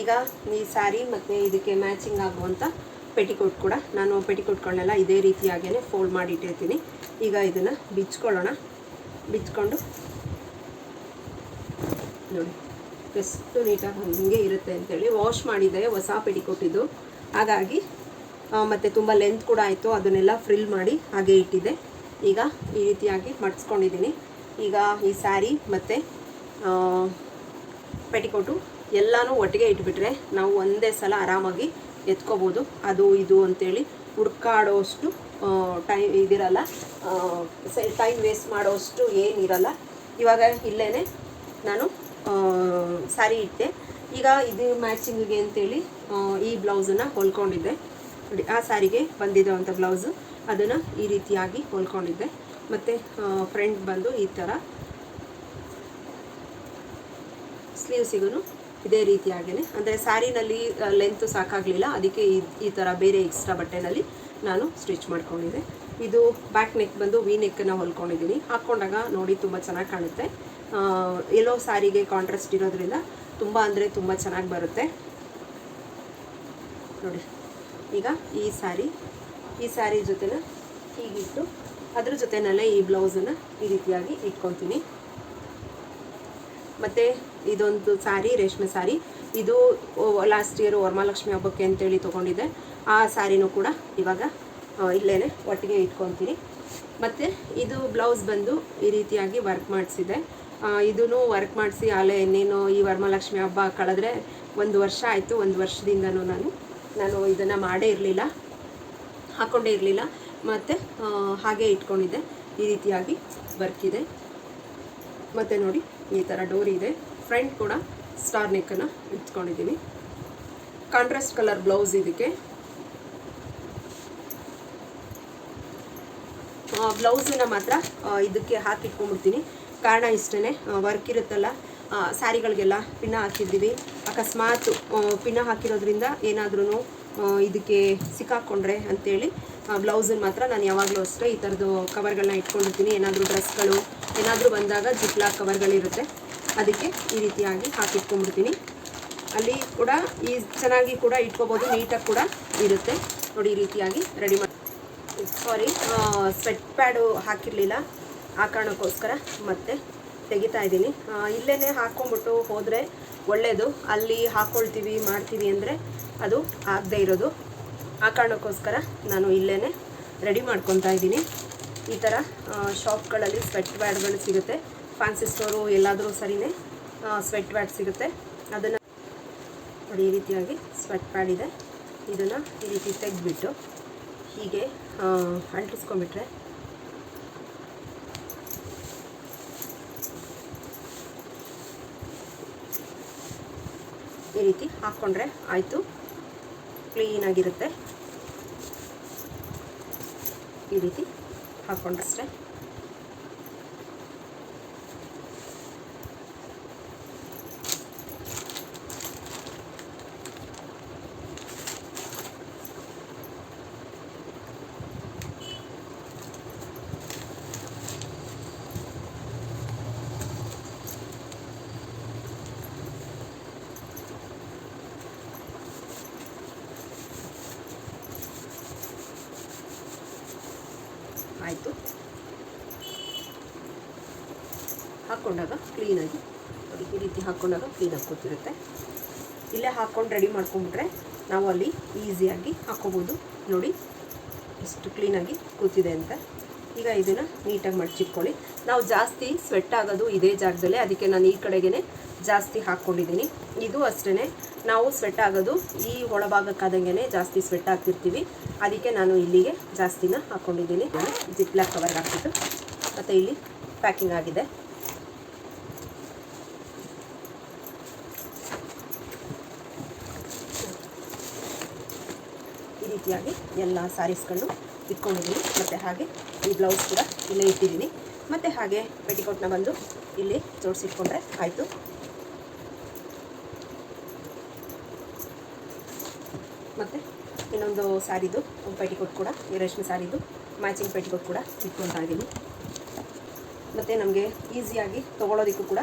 ಈಗ ಈ ಸ್ಯಾರಿ ಮತ್ತು ಇದಕ್ಕೆ ಮ್ಯಾಚಿಂಗ್ ಆಗುವಂಥ ಪೆಟಿಕೋಟ್ ಕೂಡ ನಾನು ಪೆಟಿಕೋಟ್ಗಳನ್ನೆಲ್ಲ ಇದೇ ರೀತಿಯಾಗಿಯೇ ಫೋಲ್ಡ್ ಮಾಡಿ ಇಟ್ಟಿರ್ತೀನಿ. ಈಗ ಇದನ್ನು ಬಿಚ್ಕೊಳ್ಳೋಣ. ಬಿಚ್ಕೊಂಡು. ನೋಡಿ, ಎಷ್ಟು ನೀಟಾಗಿ ಹಂಗೆ ಇರುತ್ತೆ ಅಂತೇಳಿ ವಾಶ್ ಮಾಡಿದೆ ಹೊಸ ಪೆಟಿಕೋಟ್ ಇದು ಹಾಗಾಗಿ ಮತ್ತು ತುಂಬ ಲೆಂತ್ ಕೂಡ ಆಯಿತು. ಅದನ್ನೆಲ್ಲ ಫ್ರಿಲ್ ಮಾಡಿ ಹಾಗೆ ಇಟ್ಟಿದ್ದೆ ಈಗ ಈ ರೀತಿಯಾಗಿ ಮಡಿಸ್ಕೊಂಡಿದ್ದೀನಿ. ಈಗ ಈ ಸ್ಯಾರಿ ಮತ್ತು ಪೆಟಿಕೋಟು ಎಲ್ಲನೂ ಒಟ್ಟಿಗೆ ಇಟ್ಬಿಟ್ರೆ ನಾವು ಒಂದೇ ಸಲ ಆರಾಮಾಗಿ ಎತ್ಕೋಬೋದು. ಅದು ಇದು ಅಂತೇಳಿ ಹುಡ್ಕಾಡೋಷ್ಟು ಟೈಮ್ ಇದಿರಲ್ಲ. ಟೈಮ್ ವೇಸ್ಟ್ ಮಾಡೋಷ್ಟು ಏನಿರಲ್ಲ. ಇವಾಗ ಇಲ್ಲೇ ನಾನು ಸ್ಯಾರಿ ಇಟ್ಟೆ. ಈಗ ಇದು ಮ್ಯಾಚಿಂಗಿಗೆ ಅಂತೇಳಿ ಈ ಬ್ಲೌಸನ್ನು ಹೊಲ್ಕೊಂಡಿದ್ದೆ. ನೋಡಿ, ಆ ಸ್ಯಾರಿಗೆ ಬಂದಿರೋವಂಥ ಬ್ಲೌಸು ಅದನ್ನು ಈ ರೀತಿಯಾಗಿ ಹೊಲ್ಕೊಂಡಿದ್ದೆ. ಮತ್ತು ಫ್ರಂಟ್ ಬಂದು ಈ ಥರ ಸ್ಲೀವ್ಸಿಗೂ ಇದೇ ರೀತಿಯಾಗೇ ಅಂದರೆ ಸ್ಯಾರಿನಲ್ಲಿ ಲೆಂತು ಸಾಕಾಗಲಿಲ್ಲ. ಅದಕ್ಕೆ ಈ ಈ ಥರ ಬೇರೆ ಎಕ್ಸ್ಟ್ರಾ ಬಟ್ಟೆನಲ್ಲಿ ನಾನು ಸ್ಟಿಚ್ ಮಾಡ್ಕೊಂಡಿದ್ದೆ. ಇದು ಬ್ಯಾಕ್ ನೆಕ್ ಬಂದು ವಿ ನೆಕ್ಕನ್ನು ಹೊಲ್ಕೊಂಡಿದ್ದೀನಿ ಹಾಕ್ಕೊಂಡಾಗ ನೋಡಿ ತುಂಬ ಚೆನ್ನಾಗಿ ಕಾಣುತ್ತೆ. ಎಲ್ಲೋ ಸ್ಯಾರಿಗೆ ಕಾಂಟ್ರಾಸ್ಟ್ ಇರೋದ್ರಿಂದ ತುಂಬ ಅಂದರೆ ತುಂಬ ಚೆನ್ನಾಗಿ ಬರುತ್ತೆ. ನೋಡಿ, ಈಗ ಈ ಸ್ಯಾರಿ ಈ ಸ್ಯಾರಿ ಜೊತೆನ ಹೀಗಿಟ್ಟು ಅದ್ರ ಜೊತೆನಲ್ಲೇ ಈ ಬ್ಲೌಸನ್ನು ಈ ರೀತಿಯಾಗಿ ಇಟ್ಕೊತೀನಿ ಮತ್ತು ಇದೊಂದು ಸ್ಯಾರಿ ರೇಷ್ಮೆ ಸ್ಯಾರಿ ಇದು ಲಾಸ್ಟ್ ಇಯರ್ ವರಮಹಾಲಕ್ಷ್ಮಿ ಹಬ್ಬಕ್ಕೆ ಅಂತೇಳಿ ತೊಗೊಂಡಿದ್ದೆ. ಆ ಸ್ಯಾರಿನೂ ಕೂಡ ಇವಾಗ ಇಲ್ಲೇ ಒಟ್ಟಿಗೆ ಇಟ್ಕೊತೀನಿ. ಮತ್ತು ಇದು ಬ್ಲೌಸ್ ಬಂದು ಈ ರೀತಿಯಾಗಿ ವರ್ಕ್ ಮಾಡಿಸಿದೆ. ಇದೂ ವರ್ಕ್ ಮಾಡಿಸಿ ಆಲೆ ಇನ್ನೇನು ಈ ವರಮಹಾಲಕ್ಷ್ಮಿ ಹಬ್ಬ ಕಳೆದ್ರೆ ಒಂದು ವರ್ಷ ಆಯಿತು, ಒಂದು ವರ್ಷದಿಂದನೂ ನಾನು ನಾನು ಇದನ್ನು ಮಾಡೇ ಇರಲಿಲ್ಲ ಹಾಕ್ಕೊಂಡೇ ಇರಲಿಲ್ಲ. ಮತ್ತು ಹಾಗೆ ಇಟ್ಕೊಂಡಿದ್ದೆ. ಈ ರೀತಿಯಾಗಿ ವರ್ಕ್ ಇದೆ. ಮತ್ತು ನೋಡಿ, ಈ ಥರ ಡೋರಿ ಇದೆ. ಫ್ರಂಟ್ ಕೂಡ ಸ್ಟಾರ್ ನೆಕ್ಕನ್ನು ಇಟ್ಕೊಂಡಿದ್ದೀನಿ. ಕಾಂಟ್ರಾಸ್ಟ್ ಕಲರ್ ಬ್ಲೌಸ್ ಇದಕ್ಕೆ. ಬ್ಲೌಸನ್ನ ಮಾತ್ರ ಇದಕ್ಕೆ ಹಾಕಿಟ್ಕೊಂಡ್ಬಿಡ್ತೀನಿ. ಕಾರಣ ಇಷ್ಟೇ ವರ್ಕ್ ಇರುತ್ತಲ್ಲ ಸ್ಯಾರಿಗಳಿಗೆಲ್ಲ ಪಿನ್ನ ಹಾಕಿದ್ದೀವಿ. ಅಕಸ್ಮಾತ್ ಪಿನ್ನ ಹಾಕಿರೋದ್ರಿಂದ ಏನಾದ್ರೂ ಇದಕ್ಕೆ ಸಿಕ್ಕಾಕ್ಕೊಂಡ್ರೆ ಅಂತೇಳಿ ಬ್ಲೌಸನ್ನು ಮಾತ್ರ ನಾನು ಯಾವಾಗಲೂ ಅಷ್ಟೇ ಈ ಥರದ್ದು ಕವರ್ಗಳನ್ನ ಇಟ್ಕೊಂಡಿರ್ತೀನಿ. ಏನಾದರೂ ಡ್ರೆಸ್ಗಳು, ಏನಾದರೂ ಬಂದಾಗ ಜಿಪ್ಲಾಕ್ ಕವರ್ಗಳಿರುತ್ತೆ. ಅದಕ್ಕೆ ಈ ರೀತಿಯಾಗಿ ಹಾಕಿಟ್ಕೊಂಡ್ಬಿಡ್ತೀನಿ. ಅಲ್ಲಿ ಕೂಡ ಈ ಚೆನ್ನಾಗಿ ಕೂಡ ಇಟ್ಕೋಬೋದು, ನೀಟಾಗಿ ಕೂಡ ಇರುತ್ತೆ. ನೋಡಿ ಈ ರೀತಿಯಾಗಿ ರೆಡಿ ಮಾಡಿ ಸಾರಿ ಸ್ವೆಟ್ ಪ್ಯಾಡು ಹಾಕಿರಲಿಲ್ಲ. ಆ ಕಾರಣಕ್ಕೋಸ್ಕರ ಮತ್ತೆ ತೆಗಿತಾ ಇದ್ದೀನಿ. ಇಲ್ಲೇ ಹಾಕ್ಕೊಂಬಿಟ್ಟು ಹೋದರೆ ಒಳ್ಳೆಯದು ಅಲ್ಲಿ ಹಾಕ್ಕೊಳ್ತೀವಿ ಮಾಡ್ತೀವಿ ಅಂದರೆ ಅದು ಆಗದೆ ಇರೋದು. ಆ ಕಾರಣಕ್ಕೋಸ್ಕರ ನಾನು ಇಲ್ಲೇ ರೆಡಿ ಮಾಡ್ಕೊತಾ ಇದ್ದೀನಿ. ಈ ಥರ ಶಾಪ್ಗಳಲ್ಲಿ ಸ್ವೆಟ್ ಪ್ಯಾಡ್ಗಳು ಸಿಗುತ್ತೆ. ಫ್ಯಾನ್ಸಿ ಸ್ಟೋರು ಎಲ್ಲಾದರೂ ಸರಿನೇ ಸ್ವೆಟ್ ಪ್ಯಾಡ್ ಸಿಗುತ್ತೆ. ಅದನ್ನು ನೋಡಿ, ಈ ರೀತಿಯಾಗಿ ಸ್ವೆಟ್ ಪ್ಯಾಡ್ ಇದೆ. ಇದನ್ನು ಈ ರೀತಿ ತೆಗೆದ್ಬಿಟ್ಟು ಹೀಗೆ ಅಂಟಿಸ್ಕೊಂಡ್ಬಿಟ್ರೆ ಈ ರೀತಿ ಹಾಕ್ಕೊಂಡ್ರೆ ಆಯಿತು ಕ್ಲೀನಾಗಿರುತ್ತೆ ಈ ರೀತಿ ಹಾಕ್ಕೊಂಡ್ರಷ್ಟೇ. ಆಯಿತು ಹಾಕ್ಕೊಂಡಾಗ ಕ್ಲೀನಾಗಿ ನೋಡಿ ಈ ರೀತಿ ಹಾಕ್ಕೊಂಡಾಗ ಕ್ಲೀನಾಗಿ ಕೂತಿರುತ್ತೆ ಇಲ್ಲೇ ಹಾಕ್ಕೊಂಡು ರೆಡಿ ಮಾಡ್ಕೊಂಬಿಟ್ರೆ ನಾವು ಅಲ್ಲಿ ಈಸಿಯಾಗಿ ಹಾಕ್ಕೋಬೋದು. ನೋಡಿ ಎಷ್ಟು ಕ್ಲೀನಾಗಿ ಕೂತಿದೆ ಅಂತ. ಈಗ ಇದನ್ನು ನೀಟಾಗಿ ಮಡಚಿಟ್ಕೊಳ್ಳಿ. ನಾವು ಜಾಸ್ತಿ ಸ್ವೆಟ್ ಆಗೋದು ಇದೇ ಜಾಗದಲ್ಲೇ, ಅದಕ್ಕೆ ನಾನು ಈ ಕಡೆಗೇ ಜಾಸ್ತಿ ಹಾಕ್ಕೊಂಡಿದ್ದೀನಿ. ಇದು ಅಷ್ಟೇ ನಾವು ಸ್ವೆಟ್ ಆಗೋದು ಈ ಒಳಭಾಗಕ್ಕಾದಂಗೆ ಜಾಸ್ತಿ ಸ್ವೆಟ್ ಆಗ್ತಿರ್ತೀವಿ. ಅದಕ್ಕೆ ನಾನು ಇಲ್ಲಿಗೆ ಜಾಸ್ತಿನ ಹಾಕ್ಕೊಂಡಿದ್ದೀನಿ. ಜಿಪ್ಲಾಕ್ ಕವರ್ ಹಾಕ್ಬಿಟ್ಟು, ಮತ್ತು ಇಲ್ಲಿ ಪ್ಯಾಕಿಂಗ್ ಆಗಿದೆ. ರೀತಿಯಾಗಿ ಎಲ್ಲ ಸ್ಯಾರೀಸ್ಗಳನ್ನು ಇಟ್ಕೊಂಡಿದ್ದೀನಿ. ಮತ್ತು ಹಾಗೆ ಈ ಬ್ಲೌಸ್ ಕೂಡ ಇಲ್ಲೇ ಇಟ್ಟಿದ್ದೀನಿ. ಮತ್ತು ಹಾಗೆ ಪೆಟಿಕೋಟ್ನ ಬಂದು ಇಲ್ಲಿ ಜೋಡಿಸಿಟ್ಕೊಂಡ್ರೆ ಆಯಿತು. ಮತ್ತು ಇನ್ನೊಂದು ಸ್ಯಾರಿದು ಪೆಟಿಕೋಟ್ ಕೂಡ, ಈ ರೇಷ್ಮೆ ಸ್ಯಾರಿದು ಮ್ಯಾಚಿಂಗ್ ಪೆಟಿಕೋಟ್ ಕೂಡ ಇಟ್ಕೊತಾ ಇದ್ದೀನಿ. ಮತ್ತು ನಮಗೆ ಈಸಿಯಾಗಿ ತೊಗೊಳೋದಕ್ಕೂ ಕೂಡ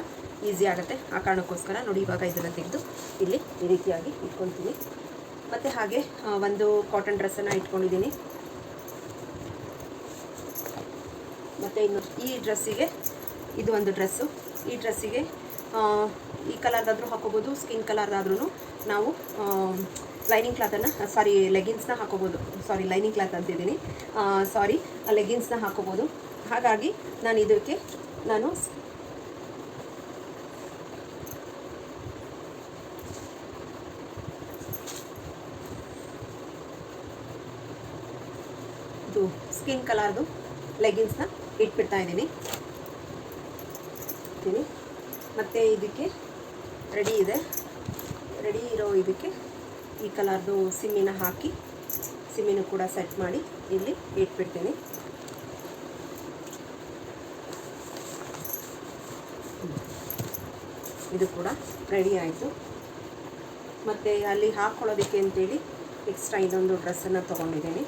ಈಸಿ ಆಗುತ್ತೆ. ಆ ಕಾರಣಕ್ಕೋಸ್ಕರ ನೋಡಿ ಇವಾಗ ಇದನ್ನು ತೆಗೆದು ಇಲ್ಲಿ ಈ ರೀತಿಯಾಗಿ ಇಟ್ಕೊತೀನಿ ಮತ್ತು ಹಾಗೆ ಒಂದು ಕಾಟನ್ ಡ್ರೆಸ್ಸನ್ನು ಇಟ್ಕೊಂಡಿದ್ದೀನಿ. ಮತ್ತು ಇನ್ನು ಈ ಡ್ರೆಸ್ಸಿಗೆ ಇದು ಒಂದು ಡ್ರೆಸ್ಸು ಈ ಡ್ರೆಸ್ಸಿಗೆ ಈ ಕಲರ್ದಾದರೂ ಹಾಕೋಬೋದು ಸ್ಕಿನ್ ಕಲರ್ದಾದ್ರೂ ನಾವು ಲೈನಿಂಗ್ ಕ್ಲಾತನ್ನು ಸಾರಿ ಲೆಗಿನ್ಸ್ನ ಹಾಕೋಬೋದು. ಸಾರಿ ಲೈನಿಂಗ್ ಕ್ಲಾತ್ ಅಂತಿದ್ದೀನಿ ಸಾರಿ ಲೆಗಿನ್ಸ್ನ ಹಾಕೋಬೋದು. ಹಾಗಾಗಿ ನಾನು ಇದಕ್ಕೆ ನಾನು ಸ್- ಇದು ಸ್ಕಿನ್ ಕಲರ್ದು ಲೆಗಿನ್ಸ್ನ ಇಟ್ಬಿಡ್ತಾ ಇದ್ದೀನಿ. ಮತ್ತು ಇದಕ್ಕೆ ರೆಡಿ ಇದೆ. ರೆಡಿ ಇರೋ ಇದಕ್ಕೆ ಈ ಕಲರ್ದು ಸಿಮ್ಮಿನ ಹಾಕಿ, ಸಿಮ್ಮಿನ ಕೂಡ ಸೆಟ್ ಮಾಡಿ ಇಲ್ಲಿ ಇಟ್ಬಿಡ್ತೀನಿ. ಇದು ಕೂಡ ರೆಡಿ ಆಯಿತು. ಮತ್ತು ಅಲ್ಲಿ ಹಾಕ್ಕೊಳ್ಳೋದಕ್ಕೆ ಅಂತೇಳಿ ಎಕ್ಸ್ಟ್ರಾ ಇದೊಂದು ಡ್ರೆಸ್ಸನ್ನು ತೊಗೊಂಡಿದ್ದೀನಿ.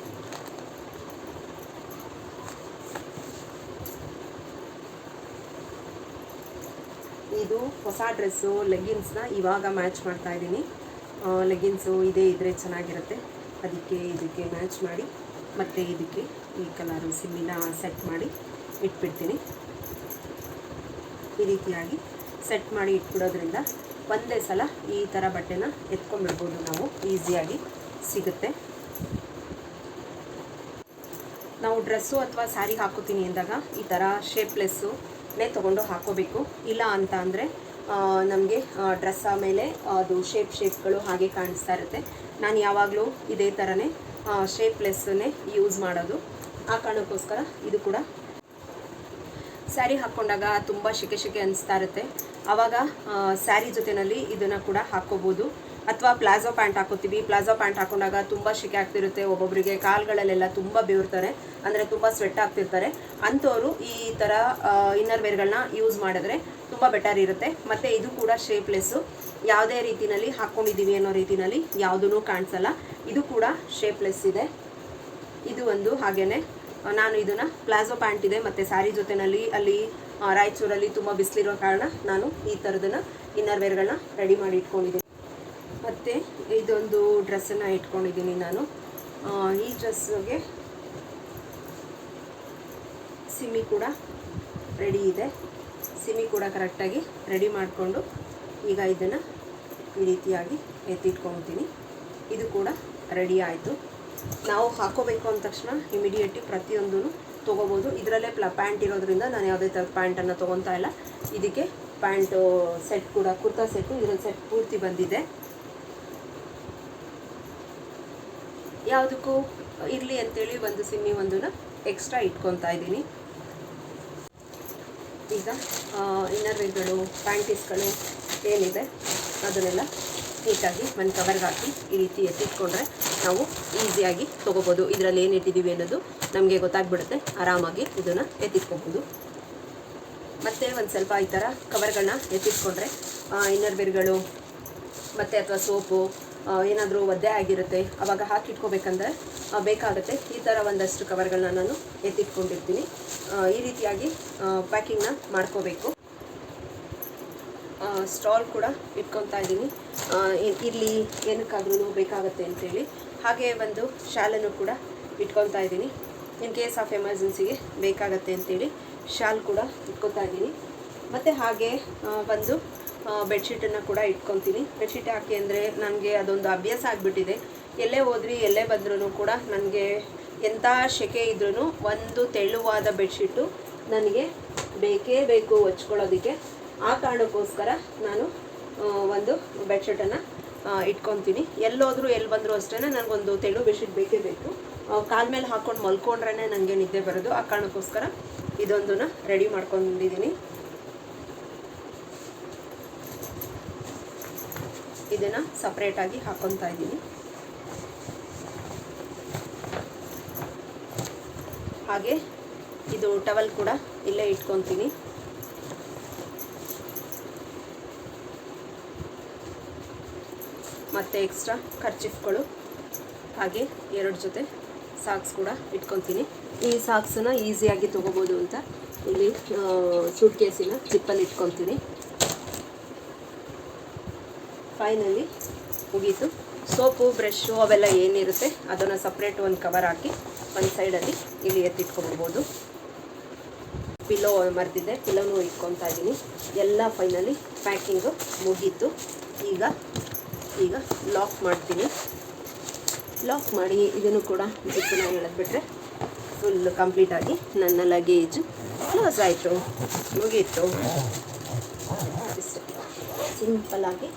ಇದು ಹೊಸ ಡ್ರೆಸ್ಸು ಲೆಗ್ಗಿನ್ಸ್ನ ಇವಾಗ ಮ್ಯಾಚ್ ಮಾಡ್ತಾ ಇದ್ದೀನಿ. ಲೆಗ್ಗಿನ್ಸು ಇದೇ ಇದ್ದರೆ ಚೆನ್ನಾಗಿರುತ್ತೆ. ಅದಕ್ಕೆ ಇದಕ್ಕೆ ಮ್ಯಾಚ್ ಮಾಡಿ, ಮತ್ತು ಇದಕ್ಕೆ ಈ ಕಲರು ಸಿಮ್ಮಿನ ಸೆಟ್ ಮಾಡಿ ಇಟ್ಬಿಡ್ತೀನಿ. ಈ ರೀತಿಯಾಗಿ ಸೆಟ್ ಮಾಡಿ ಇಟ್ಬಿಡೋದ್ರಿಂದ ಒಂದೇ ಸಲ ಈ ಥರ ಬಟ್ಟೆನ ಎತ್ಕೊಂಡ್ಬಿಡ್ಬೋದು ನಾವು. ಈಸಿಯಾಗಿ ಸಿಗುತ್ತೆ. ನಾವು ಡ್ರೆಸ್ಸು ಅಥವಾ ಸ್ಯಾರಿ ಹಾಕೋತೀನಿ ಅಂದಾಗ ಈ ಥರ ಶೇಪ್ಲೆಸ್ಸುನೇ ತೊಗೊಂಡು ಹಾಕೋಬೇಕು. ಇಲ್ಲ ಅಂತ ಅಂದರೆ ನಮಗೆ ಡ್ರೆಸ್ ಆಮೇಲೆ ಅದು ಶೇಪ್ ಶೇಪ್ಗಳು ಹಾಗೆ ಕಾಣಿಸ್ತಾ ಇರುತ್ತೆ. ನಾನು ಯಾವಾಗಲೂ ಇದೇ ಥರನೇ ಶೇಪ್ಲೆಸ್ಸನ್ನೇ ಯೂಸ್ ಮಾಡೋದು. ಆ ಕಾರಣಕ್ಕೋಸ್ಕರ ಇದು ಕೂಡ. ಸ್ಯಾರಿ ಹಾಕ್ಕೊಂಡಾಗ ತುಂಬ ಶೆಕೆ ಶೆಕೆ ಅನಿಸ್ತಾ ಇರುತ್ತೆ. ಆವಾಗ ಸ್ಯಾರಿ ಜೊತೆಯಲ್ಲಿ ಇದನ್ನು ಕೂಡ ಹಾಕ್ಕೋಬೋದು ಅಥವಾ ಪ್ಲಾಜೋ ಪ್ಯಾಂಟ್ ಹಾಕೋತೀವಿ. ಪ್ಲಾಜೋ ಪ್ಯಾಂಟ್ ಹಾಕೊಂಡಾಗ ತುಂಬ ಶೆಕೆ ಆಗ್ತಿರುತ್ತೆ. ಒಬ್ಬೊಬ್ಬರಿಗೆ ಕಾಲುಗಳಲ್ಲೆಲ್ಲ ತುಂಬ ಬೆವರ್ತಾರೆ. ಅಂದರೆ ತುಂಬ ಸ್ವೆಟ್ ಆಗ್ತಿರ್ತಾರೆ. ಅಂಥವರು ಈ ಥರ ಇನ್ನರ್ ವೇರ್ಗಳನ್ನ ಯೂಸ್ ಮಾಡಿದ್ರೆ ತುಂಬ ಬೆಟರ್ ಇರುತ್ತೆ. ಮತ್ತು ಇದು ಕೂಡ ಶೇಪ್ಲೆಸ್ಸು ಯಾವುದೇ ರೀತಿಯಲ್ಲಿ ಹಾಕ್ಕೊಂಡಿದ್ದೀವಿ ಅನ್ನೋ ರೀತಿಯಲ್ಲಿ ಯಾವುದೂ ಕಾಣಿಸಲ್ಲ. ಇದು ಕೂಡ ಶೇಪ್ಲೆಸ್ ಇದೆ. ಇದು ಒಂದು ಹಾಗೆಯೇ ನಾನು ಇದನ್ನು ಪ್ಲಾಜೋ ಪ್ಯಾಂಟ್ ಇದೆ. ಮತ್ತು ಸ್ಯಾರಿ ಜೊತೆನಲ್ಲಿ ಅಲ್ಲಿ ರಾಯಚೂರಲ್ಲಿ ತುಂಬ ಬಿಸಿಲಿರೋ ಕಾರಣ ನಾನು ಈ ಥರದನ್ನು ಇನ್ನರ್ ವೇರ್ಗಳನ್ನ ರೆಡಿ ಮಾಡಿ ಇಟ್ಕೊಂಡಿದ್ದೀನಿ. ಮತ್ತು ಇದೊಂದು ಡ್ರೆಸ್ಸನ್ನು ಇಟ್ಕೊಂಡಿದ್ದೀನಿ ನಾನು. ಈ ಡ್ರೆಸ್ಗೆ ಸಿಮಿ ಕೂಡ ರೆಡಿ ಇದೆ. ಸಿಮಿ ಕೂಡ ಕರೆಕ್ಟಾಗಿ ರೆಡಿ ಮಾಡಿಕೊಂಡು ಈಗ ಇದನ್ನು ಈ ರೀತಿಯಾಗಿ ಎತ್ತಿಟ್ಕೊಳ್ತೀನಿ. ಇದು ಕೂಡ ರೆಡಿ ಆಯಿತು. ನಾವು ಹಾಕೋಬೇಕು ಅಂದ ತಕ್ಷಣ ಇಮಿಡಿಯೇಟ್ಲಿ ಪ್ರತಿಯೊಂದೂ ತೊಗೋಬೋದು. ಇದರಲ್ಲೇ ಪ್ಲ, ಪ್ಯಾಂಟ್ ಇರೋದ್ರಿಂದ ನಾನು ಯಾವುದೇ ಥರದ ಪ್ಯಾಂಟನ್ನು ತೊಗೊತಾ ಇಲ್ಲ. ಇದಕ್ಕೆ ಪ್ಯಾಂಟು ಸೆಟ್ ಕೂಡ, ಕುರ್ತಾ ಸೆಟ್ಟು, ಇದರಲ್ಲಿ ಸೆಟ್ ಪೂರ್ತಿ ಬಂದಿದೆ. ಯಾವುದಕ್ಕೂ ಇರಲಿ ಅಂತೇಳಿ ಒಂದು ಸಿಮ್ಮಿ ಒಂದನ್ನು ಎಕ್ಸ್ಟ್ರಾ ಇಟ್ಕೊತಾ ಇದ್ದೀನಿ. ಈಗ ಇನ್ನರ್ ವೇರ್ಗಳು ಪ್ಯಾಂಟೀಸ್ಗಳು ಏನಿದೆ, ಅದನ್ನೆಲ್ಲ ನೀಟಾಗಿ ಒಂದು ಕವರ್ಗೆ ಹಾಕಿ ಈ ರೀತಿ ಎತ್ತಿಟ್ಕೊಂಡ್ರೆ ನಾವು ಈಸಿಯಾಗಿ ತೊಗೋಬೋದು. ಇದರಲ್ಲಿ ಏನು ಇಟ್ಟಿದ್ದೀವಿ ಅನ್ನೋದು ನಮಗೆ ಗೊತ್ತಾಗ್ಬಿಡುತ್ತೆ. ಆರಾಮಾಗಿ ಇದನ್ನು ಎತ್ತಿಟ್ಕೋಬೋದು. ಮತ್ತು ಒಂದು ಸ್ವಲ್ಪ ಈ ಥರ ಕವರ್ಗಳನ್ನ ಎತ್ತಿಟ್ಕೊಂಡ್ರೆ ಇನ್ನರ್ ವೇರ್ಗಳು ಮತ್ತು ಅಥವಾ ಸೋಪು ಏನಾದರೂ ಒದ್ದೆ ಆಗಿರುತ್ತೆ ಆವಾಗ ಹಾಕಿಟ್ಕೋಬೇಕಂದ್ರೆ ಬೇಕಾಗುತ್ತೆ. ಈ ಥರ ಒಂದಷ್ಟು ಕವರ್ಗಳನ್ನ ನಾನು ಎತ್ತಿಟ್ಕೊಂಡಿರ್ತೀನಿ. ಈ ರೀತಿಯಾಗಿ ಪ್ಯಾಕಿಂಗ್ನ ಮಾಡ್ಕೋಬೇಕು. ಸ್ಟಾಲ್ ಕೂಡ ಇಟ್ಕೊತಾ ಇದ್ದೀನಿ. ಇಲ್ಲಿ ಏನಕ್ಕಾದ್ರೂ ಬೇಕಾಗುತ್ತೆ ಅಂತೇಳಿ. ಹಾಗೆ ಒಂದು ಶಾಲನ್ನು ಕೂಡ ಇಟ್ಕೊತಾ ಇದ್ದೀನಿ. ಇನ್ ಕೇಸ್ ಆಫ್ ಎಮರ್ಜೆನ್ಸಿಗೆ ಬೇಕಾಗತ್ತೆ ಅಂತೇಳಿ ಶಾಲ್ ಕೂಡ ಇಟ್ಕೊತಾ ಇದ್ದೀನಿ. ಮತ್ತು ಹಾಗೆ ಒಂದು ಬೆಡ್ಶೀಟನ್ನು ಕೂಡ ಇಟ್ಕೊತೀನಿ. ಬೆಡ್ಶೀಟ್ ಹಾಕಿ ಅಂದರೆ ನನಗೆ ಅದೊಂದು ಅಭ್ಯಾಸ ಆಗಿಬಿಟ್ಟಿದೆ. ಎಲ್ಲೇ ಹೋದ್ರಿ ಎಲ್ಲೇ ಬಂದ್ರೂ ಕೂಡ ನನಗೆ ಎಂಥ ಶೆಕೆ ಇದ್ರೂ ಒಂದು ತೆಳುವಾದ ಬೆಡ್ಶೀಟು ನನಗೆ ಬೇಕೇ ಬೇಕು ಹೊಚ್ಕೊಳ್ಳೋದಕ್ಕೆ ಆ ಕಾರಣಕ್ಕೋಸ್ಕರ ನಾನು ಒಂದು ಬೆಡ್ಶೀಟನ್ನು ಇಟ್ಕೊತೀನಿ. ಎಲ್ಲೋದ್ರೂ ಎಲ್ಲಿ ಬಂದರೂ ಅಷ್ಟೇ ನನಗೊಂದು ತೆಳು ಬೆಡ್ಶೀಟ್ ಬೇಕೇ ಬೇಕು. ಕಾಲ ಮೇಲೆ ಹಾಕ್ಕೊಂಡು ಮಲ್ಕೊಂಡ್ರೇ ನನಗೆ ನಿದ್ದೆ ಬರೋದು. ಆ ಕಾರಣಕ್ಕೋಸ್ಕರ ಇದೊಂದನ್ನು ರೆಡಿ ಮಾಡ್ಕೊಂಡಿದ್ದೀನಿ ಇದನ್ನು ಸಪ್ರೇಟಾಗಿ ಹಾಕ್ಕೊತಾ ಇದ್ದೀನಿ. ಹಾಗೆ ಇದು ಟವಲ್ ಕೂಡ ಇಲ್ಲೇ ಇಟ್ಕೊತೀನಿ. ಮತ್ತೆ ಎಕ್ಸ್ಟ್ರಾ ಖರ್ಚಿಫ್ಗಳು ಹಾಗೆ ಎರಡು ಜೊತೆ ಸಾಕ್ಸ್ ಕೂಡ ಇಟ್ಕೊತೀನಿ. ಈ ಸಾಕ್ಸನ್ನ ಈಸಿಯಾಗಿ ತೊಗೋಬೋದು ಅಂತ ಇಲ್ಲಿ ಸೂಟ್ ಕೇಸಿನ ಜಿಪ್ಪಲ್ಲಿ ಇಟ್ಕೊತೀನಿ. ಫೈನಲಿ ಮುಗೀತು. ಸೋಪು ಬ್ರಷು ಅವೆಲ್ಲ ಏನಿರುತ್ತೆ ಅದನ್ನು ಸಪ್ರೇಟ್ ಒಂದು ಕವರ್ ಹಾಕಿ ಒಂದು ಸೈಡಲ್ಲಿ ಇಲ್ಲಿ ಎತ್ತಿಟ್ಕೊಬೋದು ಪಿಲೋ ಮರೆದಿದ್ದೆ ಪಿಲೋನು ಇಟ್ಕೊತಾ ಇದ್ದೀನಿ ಎಲ್ಲ ಫೈನಲಿ ಪ್ಯಾಕಿಂಗು ಮುಗೀತು. ಈಗ ಈಗ ಲಾಕ್ ಮಾಡ್ತೀನಿ. ಲಾಕ್ ಮಾಡಿ ಇದನ್ನು ಕೂಡ ಜಿಪ್ಪನ್ನ ಎಳೆದ್ಬಿಟ್ರೆ ಫುಲ್ ಕಂಪ್ಲೀಟಾಗಿ ನನ್ನ ಲಗೇಜ್ ಕ್ಲೋಸ್ ಆಯಿತು. ಮುಗೀತು. ಸಿಂಪಲ್ಲಾಗಿ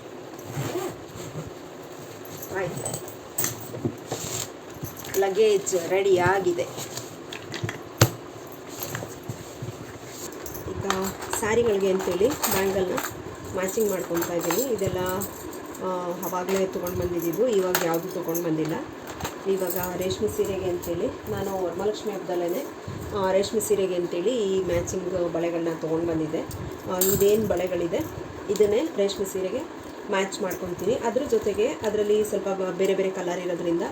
ಆಯಿತು. ಲಗೇಜ್ ರೆಡಿ ಆಗಿದೆ. ಈಗ ಸ್ಯಾರಿಗಳಿಗೆ ಅಂತೇಳಿ ಬ್ಯಾಂಗಲ್ನ ಮ್ಯಾಚಿಂಗ್ ಮಾಡ್ಕೊತಾ ಇದ್ದೀನಿ. ಇದೆಲ್ಲ ಅವಾಗಲೇ ತೊಗೊಂಡು ಬಂದಿದ್ದು ಇವಾಗ ಯಾವುದು ತೊಗೊಂಡು ಬಂದಿಲ್ಲ. ಇವಾಗ ರೇಷ್ಮೆ ಸೀರೆಗೆ ಅಂತೇಳಿ ನಾನು ವರಮಹಾಲಕ್ಷ್ಮಿ ಹಬ್ಬದಲ್ಲೇ ರೇಷ್ಮೆ ಸೀರೆಗೆ ಅಂತೇಳಿ ಈ ಮ್ಯಾಚಿಂಗ್ ಬಳೆಗಳನ್ನ ತೊಗೊಂಡು ಬಂದಿದ್ದೆ. ಇದೇನು ಬಳೆಗಳಿದೆ? ಇದನ್ನೇ ರೇಷ್ಮೆ ಸೀರೆಗೆ ಮ್ಯಾಚ್ ಮಾಡ್ಕೊತೀನಿ. ಅದ್ರ ಜೊತೆಗೆ ಅದರಲ್ಲಿ ಸ್ವಲ್ಪ ಬೇರೆ ಬೇರೆ ಕಲರ್ ಇರೋದ್ರಿಂದ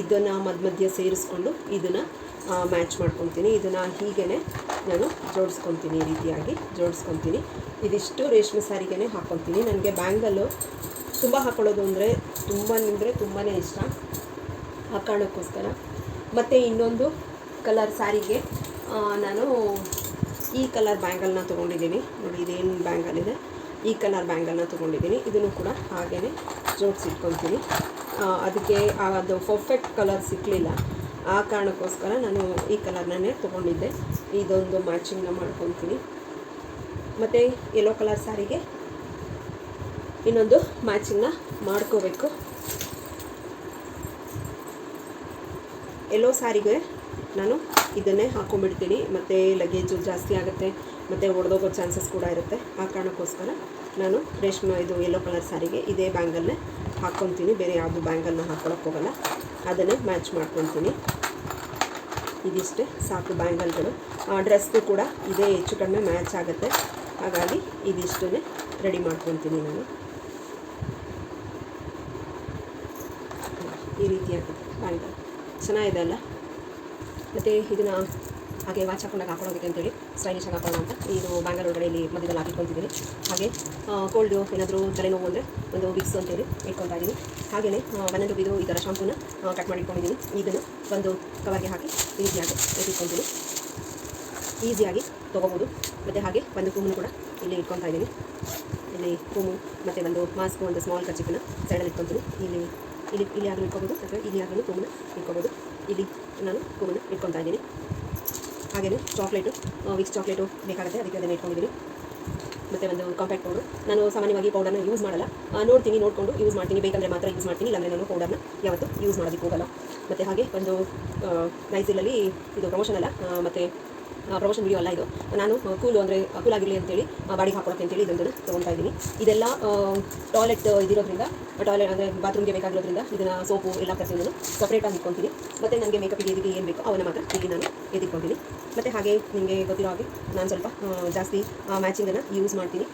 ಇದನ್ನು ಮಧ್ಯ ಮಧ್ಯ ಸೇರಿಸ್ಕೊಂಡು ಇದನ್ನು ಮ್ಯಾಚ್ ಮಾಡ್ಕೊತೀನಿ. ಇದನ್ನು ಹೀಗೇ ನಾನು ಜೋಡಿಸ್ಕೊತೀನಿ ಈ ರೀತಿಯಾಗಿ, ಜೋಡಿಸ್ಕೊತೀನಿ. ಇದಿಷ್ಟು ರೇಷ್ಮೆ ಸ್ಯಾರಿಗೆನೇ ಹಾಕ್ಕೊತೀನಿ. ನನಗೆ ಬ್ಯಾಂಗಲ್ಲು ತುಂಬ ಹಾಕ್ಕೊಳ್ಳೋದು ಅಂದರೆ ತುಂಬ ಅಂದರೆ ತುಂಬಾ ಇಷ್ಟ. ಆ ಮತ್ತು ಇನ್ನೊಂದು ಕಲರ್ ಸ್ಯಾರಿಗೆ ನಾನು ಈ ಕಲರ್ ಬ್ಯಾಂಗಲ್ನ ತೊಗೊಂಡಿದ್ದೀನಿ. ನೋಡಿ, ಇದೇನು ಬ್ಯಾಂಗಲ್ ಇದೆ. ಈ ಕಲರ್ ಬ್ಯಾಂಗಲ್ನ ತೊಗೊಂಡಿದ್ದೀನಿ. ಇದನ್ನು ಕೂಡ ಹಾಗೇ ಜೋಡಿಸಿಟ್ಕೊತೀನಿ ಅದಕ್ಕೆ ಅದು ಪರ್ಫೆಕ್ಟ್ ಕಲರ್ ಸಿಕ್ಕಲಿಲ್ಲ ಆ ಕಾರಣಕ್ಕೋಸ್ಕರ ನಾನು ಈ ಕಲರ್ನೇ ತೊಗೊಂಡಿದ್ದೆ. ಇದೊಂದು ಮ್ಯಾಚಿಂಗ್ನ ಮಾಡ್ಕೊತೀನಿ ಮತ್ತು ಯೆಲ್ಲೋ ಕಲರ್ ಸ್ಯಾರಿಗೆ ಇನ್ನೊಂದು ಮ್ಯಾಚಿಂಗ್ನ ಮಾಡ್ಕೋಬೇಕು. ಎಲ್ಲೋ ಸಾರಿಗೆ ನಾನು ಇದನ್ನೇ ಹಾಕೊಂಡ್ಬಿಡ್ತೀನಿ. ಮತ್ತು ಲಗೇಜು ಜಾಸ್ತಿ ಆಗುತ್ತೆ. ಮತ್ತು ಒಡೆದೋಗೋ ಚಾನ್ಸಸ್ ಕೂಡ ಇರುತ್ತೆ. ಆ ಕಾರಣಕ್ಕೋಸ್ಕರ ನಾನು ರೇಷ್ಮೆ ಇದು ಯೆಲ್ಲೋ ಕಲರ್ ಸಾರಿಗೆ ಇದೇ ಬ್ಯಾಂಗಲ್ನೇ ಹಾಕ್ಕೊತೀನಿ ಬೇರೆ ಯಾವುದು ಬ್ಯಾಂಗಲ್ನ ಹಾಕ್ಕೊಳಕ್ಕೆ ಹೋಗಲ್ಲ. ಅದನ್ನೇ ಮ್ಯಾಚ್ ಮಾಡ್ಕೊತೀನಿ. ಇದಿಷ್ಟೇ. ಸಾಕು ಬ್ಯಾಂಗಲ್ಗಳು ಡ್ರೆಸ್ಗೂ ಕೂಡ ಇದೇ ಹೆಚ್ಚು ಕಡಿಮೆ ಮ್ಯಾಚ್ ಆಗುತ್ತೆ. ಹಾಗಾಗಿ ಇದಿಷ್ಟೇ ರೆಡಿ ಮಾಡ್ಕೊತೀನಿ ನಾನು. ಈ ರೀತಿಯಾಗಿದೆ ಬ್ಯಾಂಗಲ್ ಚೆನ್ನಾಗಿದೆ ಅಲ್ಲ? ಮತ್ತು ಇದನ್ನು ಹಾಗೆ ವಾಚ್ ಹಾಕೊಂಡಾಗ ಹಾಕೊಳ್ಳೋದಕ್ಕೆ ಅಂತೇಳಿ ಸ್ಟೈಲಿಶ್ ಆಗಿ ಹಾಕೋಣ ಅಂತ. ಇದು ಬ್ಯಾಂಗಲ್ ಇಲ್ಲಿ ಮಧ್ಯದಲ್ಲಿ ಹಾಕಿಕೊಳ್ತಿದ್ದೀನಿ ಹಾಗೆ ಕೋಲ್ಡು ಏನಾದರೂ ತಲೆನೋವು ಅಂದರೆ ಒಂದು ವಿಕ್ಸ್ ಅಂತೇಳಿ ಇಟ್ಕೊತಾ ಇದ್ದೀನಿ ಹಾಗೆಯೇ ಒಂದೊಂದು ಇದು ಈ ಥರ ಶಾಂಪೂನ ಕಟ್ ಮಾಡಿ ಇಟ್ಕೊಂಡಿದ್ದೀನಿ ಇದನ್ನು ಒಂದು ಕವರ್ಗೆ ಹಾಕಿ ಈಸಿಯಾಗಿ ಎತ್ತಿಟ್ಕೊತೀನಿ ಈಸಿಯಾಗಿ ತೊಗೋಬೋದು. ಮತ್ತು ಹಾಗೆ ಒಂದು ಕೂಮನ್ನು ಕೂಡ ಇಲ್ಲಿ ಇಟ್ಕೊತಾ ಇದ್ದೀನಿ ಇಲ್ಲಿ ಕೂಮು, ಮತ್ತು ಒಂದು ಮಾಸ್ಕ್ ಒಂದು ಸ್ಮಾಲ್ ಕಚಿಕನ್ನ ಸೈಡಲ್ಲಿ ಇಟ್ಕೊತೀನಿ ಇಲ್ಲಿ ಇಲ್ಲಿ ಇಲ್ಲಿ ಆಗಲೂ ಇಟ್ಕೋಬೋದು ಅಥವಾ ಇಲ್ಲಿ ಆಗಲೂ ಕೂಮನ್ನು ಇಟ್ಕೋಬೋದು ಇಲ್ಲಿ ನಾನು ಕೂಮನ್ನು ಇಟ್ಕೊತಾ ಇದ್ದೀನಿ ಹಾಗೆಯೇ ಚಾಕ್ಲೇಟು ವಿಕ್ಸ್ ಚಾಕ್ಲೇಟು ಬೇಕಾಗುತ್ತೆ, ಅದಕ್ಕೆ ಅದನ್ನು ಇಟ್ಕೊಂಡಿದ್ದೀನಿ. ಮತ್ತು ಒಂದು ಕಾಂಪ್ಯಾಕ್ಟ್ ಪೌಡರ್ ನಾನು ಸಾಮಾನ್ಯವಾಗಿ ಪೌಡರ್ನ ಯೂಸ್ ಮಾಡಲ್ಲ. ನೋಡ್ತೀನಿ, ನೋಡಿಕೊಂಡು ಯೂಸ್ ಮಾಡ್ತೀನಿ. ಬೇಕಂದರೆ ಮಾತ್ರ ಯೂಸ್ ಮಾಡ್ತೀನಿ, ಇಲ್ಲಾಂದರೆ ನಾನು ಪೌಡರ್ನ ಯಾವತ್ತೂ ಯೂಸ್ ಮಾಡೋದಕ್ಕೆ ಹೋಗಲ್ಲ. ಮತ್ತು ಹಾಗೆ ಒಂದು ನೈಸಿಲಲ್ಲಿ ಇದು ಪ್ರಮೋಷನ್ ಅಲ್ಲ. ಮತ್ತು ಪ್ರಮೋಷನ್ ವಿಡಿಯೋ ಅಲ್ಲ ಇದು. ನಾನು ಕೂಲು ಅಂದರೆ ಕೂಲ್ ಆಗಿರಲಿ ಅಂತೇಳಿ ಬಾಡಿಗೆ ಹಾಕೊಳ್ಳೋಕೆ ಅಂತೇಳಿ ಇದೊಂದನ್ನು ತೊಗೊಳ್ತಾ ಇದ್ದೀನಿ. ಇದೆಲ್ಲ ಟಾಯ್ಲೆಟ್ ಇದಿರೋದ್ರಿಂದ ಟಾಯ್ಲೆಟ್ ಅಂದರೆ ಬಾತ್ರೂಮ್ಗೆ ಬೇಕಾಗಿರೋದ್ರಿಂದ ಇದನ್ನು ಸೋಪು ಎಲ್ಲ ಪ್ರತಿಯೊಂದನ್ನು ಸಪ್ರೇಟಾಗಿ ಇಟ್ಕೊತೀನಿ ಮತ್ತು ನನಗೆ ಮೇಕಪ್ ಇದಕ್ಕೆ ಏನು ಬೇಕೋ ಅವನ್ನ ಮಾತ್ರ ಇಲ್ಲಿ ನಾನು ಎತ್ತಿಟ್ಕೊತೀನಿ ಮತ್ತು ಹಾಗೆ ನಿಮಗೆ ಗೊತ್ತಿರೋ ಹಾಗೆ ನಾನು ಸ್ವಲ್ಪ ಜಾಸ್ತಿ ಮ್ಯಾಚಿಂಗನ್ನು ಯೂಸ್ ಮಾಡ್ತೀನಿ.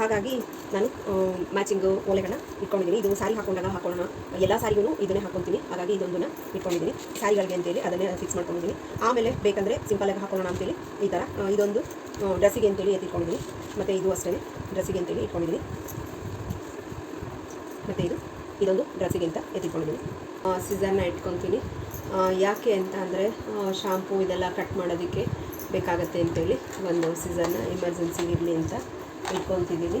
ಹಾಗಾಗಿ ನಾನು ಮ್ಯಾಚಿಂಗ್ ಓಲೆಗಳನ್ನ ಇಟ್ಕೊಂಡಿದ್ದೀನಿ. ಇದು ಸಾರಿ ಹಾಕೊಂಡಾಗ ಹಾಕೊಳ್ಳೋಣ. ಎಲ್ಲ ಸಾರಿಗೂ ಇದನ್ನೇ ಹಾಕೊತೀನಿ ಹಾಗಾಗಿ ಇದೊಂದನ್ನು ಇಟ್ಕೊಂಡಿದ್ದೀನಿ. ಸ್ಯಾರಿಗಳಿಗೆ ಅಂತೇಳಿ ಅದನ್ನೇ ಫಿಕ್ಸ್ ಮಾಡ್ಕೊಂಡಿದ್ದೀನಿ. ಆಮೇಲೆ ಬೇಕಂದರೆ ಸಿಂಪಲಾಗಿ ಹಾಕೊಳ್ಳೋಣ ಅಂತೇಳಿ ಈ ಥರ ಇದೊಂದು ಡ್ರೆಸ್ಸಿಗೆ ಅಂತೇಳಿ ಎತ್ತಿಟ್ಕೊಂಡಿದ್ದೀನಿ. ಮತ್ತು ಇದು ಅಷ್ಟೇ ಡ್ರೆಸ್ಸಿಗೆ ಅಂತೇಳಿ ಇಟ್ಕೊಂಡಿದ್ದೀನಿ. ಮತ್ತು ಇದು, ಇದೊಂದು ಡ್ರೆಸ್ಸಿಗೆ ಅಂತ ಎತ್ತಿಟ್ಕೊಂಡಿದ್ದೀನಿ. ಸೀಸನ್ನ ಇಟ್ಕೊತೀನಿ. ಯಾಕೆ ಅಂತ ಅಂದರೆ ಶಾಂಪೂ ಇದೆಲ್ಲ ಕಟ್ ಮಾಡೋದಕ್ಕೆ ಬೇಕಾಗತ್ತೆ ಅಂತೇಳಿ ಒಂದು ಸೀಸನ್ನ ಎಮರ್ಜೆನ್ಸಿ ಇರಲಿ ಅಂತ ಇಟ್ಕೊತಿದ್ದೀನಿ.